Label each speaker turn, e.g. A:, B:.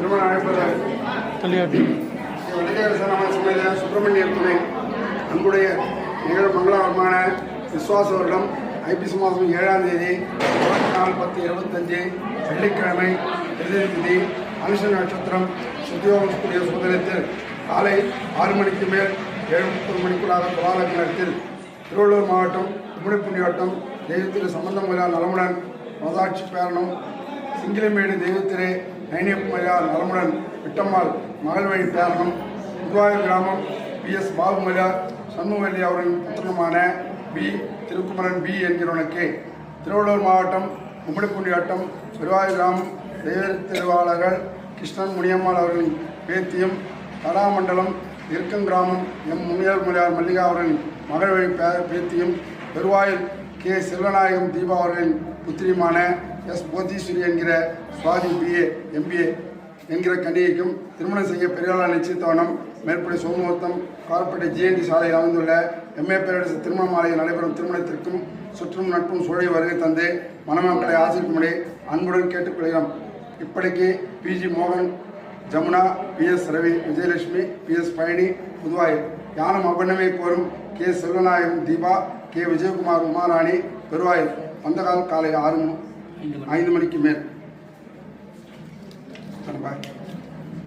A: திருமண அழைப்பதால்
B: தலையாட்டி
A: வெள்ளக்காரசனாம சமேத துணை அன்புடைய நிகழ மங்களகரமான விஸ்வாச வருடம் ஐப்பசி மாதம் ஏழாம் தேதி இருபத்தி நாலு பத்து இருபத்தஞ்சு வெள்ளிக்கிழமை எதிர்த்தி அனுஷ நட்சத்திரம் சுத்தியோகக்கூடிய சுதனத்தில் காலை ஆறு மணிக்கு மேல் ஏழு முப்பது மணிக்குள்ளாக துலாலக்னத்தில் திருவள்ளூர் மாவட்டம் கும்மிடிப்புண்டி வட்டம் தெய்வத்திற்கு சம்பந்தம் உள்ள நலமுடன் மதாட்சி பேரணம் சிங்கிலமேடு தெய்வத்திலே நைனியப்பமையார் நலமுடன் விட்டம்மாள் மகள் வழி பேரணம் புதுவாயூர் கிராமம் பி எஸ் பாபுமலியார் சண்முகவல்லி அவரின் புத்திரமான பி திருக்குமரன் பி என்கிறவனுக்கு. திருவள்ளூர் மாவட்டம் கும்மிடிப்பூண்டி வட்டம் திருவாயூர் கிராமம் தெய்வ திருவாளர்கள் கிருஷ்ணன் முனியம்மாள் அவர்களின் பேத்தியும் கலாமண்டலம் இருக்கன் கிராமம் எம் முனியல் முறையார் மல்லிகா அவர்களின் மகள் வழி பே- பேத்தியும் பெருவாயில் கே செல்வநாயகம் தீபா அவர்களின் புத்திரியுமான எஸ் போதீஸ்வரி என்கிற சுவாதி பிஏ எம்பிஏ என்கிற கன்னிகைக்கும் திருமணம் செய்ய பெரியாளர் நிச்சயத்தவனம் மேற்படி சோமுகத்தம் கார்பேட்டை ஜிஎன்டி சாலையில் அமைந்துள்ள எம்ஏ பேரரசு திருமண மாலையில் நடைபெறும் திருமணத்திற்கும் சுற்றும் நட்பும் சூழலை வருகை தந்து மணமக்களை ஆசிரிக்கும்படி அன்புடன் கேட்டுக்கொள்கிறோம் இப்படிக்கு பிஜி மோகன் Jamuna P S Ravi Vijayalakshmi P S Palani Puduvayil Yanam அபண்ணமே கோரும் கே செல்வநாயகம் தீபா கே விஜயகுமார் உமாராணி பெருவாயில் வந்தகால் காலை ஆறு ஐந்து மணிக்கு மேல். பாய்